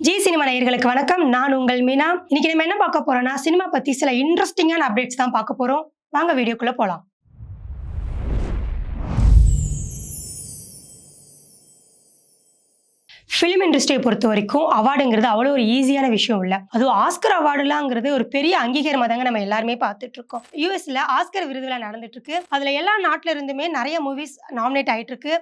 G cinema நேயர்களுக்கு வணக்கம். நான் உங்கள் மீனா. இன்னைக்கு நம்ம என்ன பார்க்க போறோம்னா சினிமா பத்தி சில இன்ட்ரெஸ்டிங்கான அப்டேட்ஸ் தான் பார்க்க போறோம். வாங்க வீடியோக்குள்ள போலாம். ஃபிலிம் இண்டஸ்ட்ரியை பொறுத்த வரைக்கும் அவார்டுங்கிறது அவ்வளோ ஒரு ஈஸியான விஷயம் இல்லை. அதுவும் ஆஸ்கர் அவார்டுலாங்கிறது ஒரு பெரிய அங்கீகாரமாக தாங்க நம்ம எல்லாருமே பார்த்துட்டு இருக்கோம் யூஎஸ்ல ஆஸ்கர் விருதுல நடந்துட்டு இருக்கு அதுல எல்லா நாட்டுல இருந்துமே நிறைய மூவிஸ் நாமினேட் ஆயிட்டு இருக்கு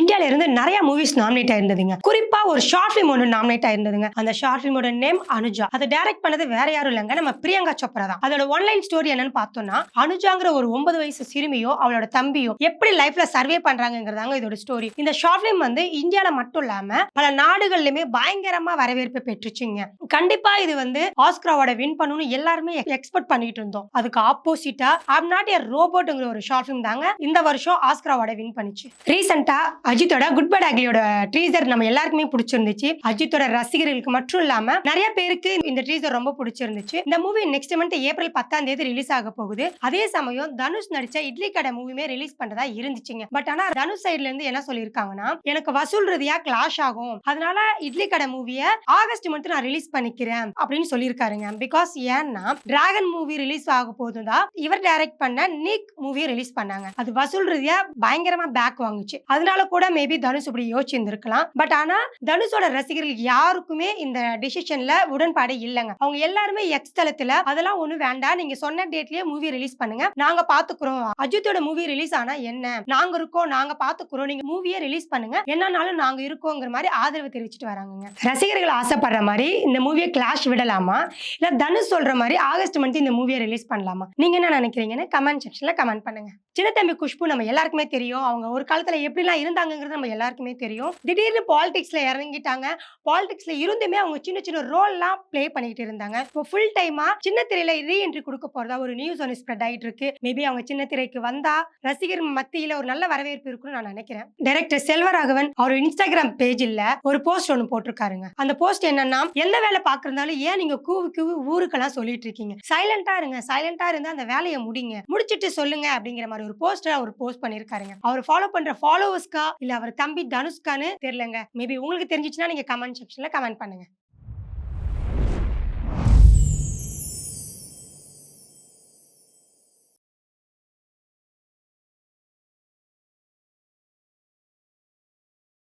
இந்தியால இருந்து நிறைய மூவிஸ் நாமினேட் ஆயிருந்ததுங்க. குறிப்பா ஒரு ஷார்ட் ஃபிலிம் ஒன்று நாமினேட் ஆயிருந்ததுங்க. அந்த ஷார்ட் ஃபிலிமோட நேம் அனுஜா. அதை டைரக்ட் பண்ணது வேற யாரும் இல்லைங்க. நம்ம பிரியங்கா சோப்ரா தான். அதோட ஒன்லைன் ஸ்டோரி என்னன்னு பார்த்தோம்னா அனுஜாங்கிற ஒரு ஒன்பது வயசு சிறுமியோ அவளோட தம்பியோ எப்படி லைஃப்ல சர்வே பண்றாங்கிறதாங்க இதோட ஸ்டோரி இந்த ஷார்ட் ஃபிலிம் வந்து இந்தியால மட்டும் இல்லாம பல நாடுகள்லயுமே பயங்கரமா வரவேற்பு பெற்றுச்சுங்க. கண்டிப்பா இது வந்து ஆஸ்கராவோட வின் பண்ணணும்னு எல்லாருமே எக்ஸ்பெக்ட் பண்ணிட்டு இருந்தோம். அதுக்கு ஆப்போசிட்டா ஐம் நாட் ஏ ரோபோட்டுங்கிற ஒரு ஷார்ட் ஃபிலிம் தாங்க இந்த வருஷம் ஆஸ்கராவோட வின் பண்ணிச்சு. ரீசெண்டா அஜித்தோட குட் பட் அக்லியோட ட்ரீசர் நம்ம எல்லாருக்குமே பிடிச்சிருந்துச்சு. அஜித்தோட ரசிகர்களுக்கு மட்டும் இல்லாம நிறைய பேருக்கு இந்த ட்ரீசர் ரொம்ப பிடிச்சிருந்துச்சு. இந்த மூவி நெக்ஸ்ட் மந்த் ஏப்ரல் பத்தாம் தேதி ரிலீஸ் ஆக போகுது. அதே சமயம் தனுஷ் நடிச்ச இட்லி கடை மூவியுமே ரிலீஸ் பண்றதா இருந்துச்சுங்க. பட் ஆனா தனுஷ் சைட்ல இருந்து என்ன சொல்லியிருக்காங்கன்னா எனக்கு வசூல் ரீதியா கிளாஷ் ஆகும். அதனால இட்லி கடை மூவிய ஆகஸ்ட் மந்த் நான் ரிலீஸ் பண்ணிக்கிறேன் அப்படின்னு சொல்லியிருக்காருங்க. பிகாஸ் ஏன்னா டிராகன் மூவி ரிலீஸ் ஆக போதுதான் இவர் டைரக்ட் பண்ண நீக் மூவி ரிலீஸ் பண்ணாங்க. அது வசூல் ரீதியா பயங்கரமா பேக் வாங்குச்சு. அதனால கூட மேபி தனுஷ் இப்படி யோசிச்சிருந்திருக்கலாம். பட் ஆனா தனுஷோட ரசிகர்கள் யாருக்குமே இந்த டிசிஷன்ல உடன்பாடு இல்லைங்க. அவங்க எல்லாருமே எக்ஸ் தளத்துல அதெல்லாம் ஒண்ணு வேண்டாம். நீங்க சொன்ன டேட்லயே மூவி ரிலீஸ் பண்ணுங்க. நாங்க பாத்துக்கிறோம். அஜித்தோட மூவி ரிலீஸ் ஆனா என்ன? நாங்க இருக்கோம். நாங்க பாத்துக்கிறோம். நீங்க மூவியை ரிலீஸ் பண்ணுங்க. என்னன்னாலும் நாங்க இருக்கோங்கிற மாதிரி ஆதரவு தெரிவிச்சிட்டு வராங்க ரசிகர்கள் ஆசைப்படுற மாதிரி இந்த மூவியை கிளாஷ் விடலாமா? இல்ல தனுஷ் சொல்ற மாதிரி ஆகஸ்ட் மந்த் இந்த மூவியை ரிலீஸ் பண்ணலாமா? நீங்க என்ன நினைக்கிறீங்கன்னு கமெண்ட் செக்ஷன்ல கமெண்ட் பண்ணுங்க. சின்ன தம்பி குஷ்பு நம்ம எல்லாருக்குமே தெரியும். அவங்க ஒரு காலத்துல எப்படிலாம் இருந்தாங்கிறது நம்ம எல்லாருக்குமே தெரியும். திடீர்னு பாலிடிக்ஸ்ல இறங்கிட்டாங்க. பாலிடிக்ஸ்ல இருந்துமே அவங்க சின்ன சின்ன ரோல்லாம் ப்ளே பண்ணிட்டு இருந்தாங்க. இப்போ ஃபுல் டைமா சின்ன திரையில ரீஎன்ட்ரி கொடுக்க போறதா ஒரு நியூஸ் ஒன்று ஸ்ப்ரெட் ஆயிட்டு இருக்கு மேபி அவங்க சின்ன திரைக்கு வந்தா ரசிகர் மத்தியில ஒரு நல்ல வரவேற்பு இருக்கும்னு நான் நினைக்கிறேன். டைரக்டர் செல்வராகவன் அவர் இன்ஸ்டாகிராம் பேஜில் ஒரு போஸ்ட் ஒன்று போட்டிருக்காருங்க. அந்த போஸ்ட் என்னன்னா எந்த வேலை பார்க்கறதாலும் ஏன் நீங்க கூவு கூவு ஊருக்கெல்லாம் சொல்லிட்டு இருக்கீங்க சைலண்டா இருங்க. சைலண்டா இருந்தா அந்த வேலையை முடிங்க. முடிச்சிட்டு சொல்லுங்க அப்படிங்கிற மாதிரி ஒரு போஸ்டர் அவர் போஸ்ட் பண்ணிருக்காருங்க. அவர் ஃபாலோ பண்ற ஃபாலோவர்ஸ்க்கா இல்ல அவர் தம்பி தனுஷ்கான்னு தெரியலங்க. மேபி உங்களுக்கு தெரிஞ்சிச்சுன்னா நீங்க கமெண்ட் செக்ஷன்ல கமெண்ட் பண்ணுங்க.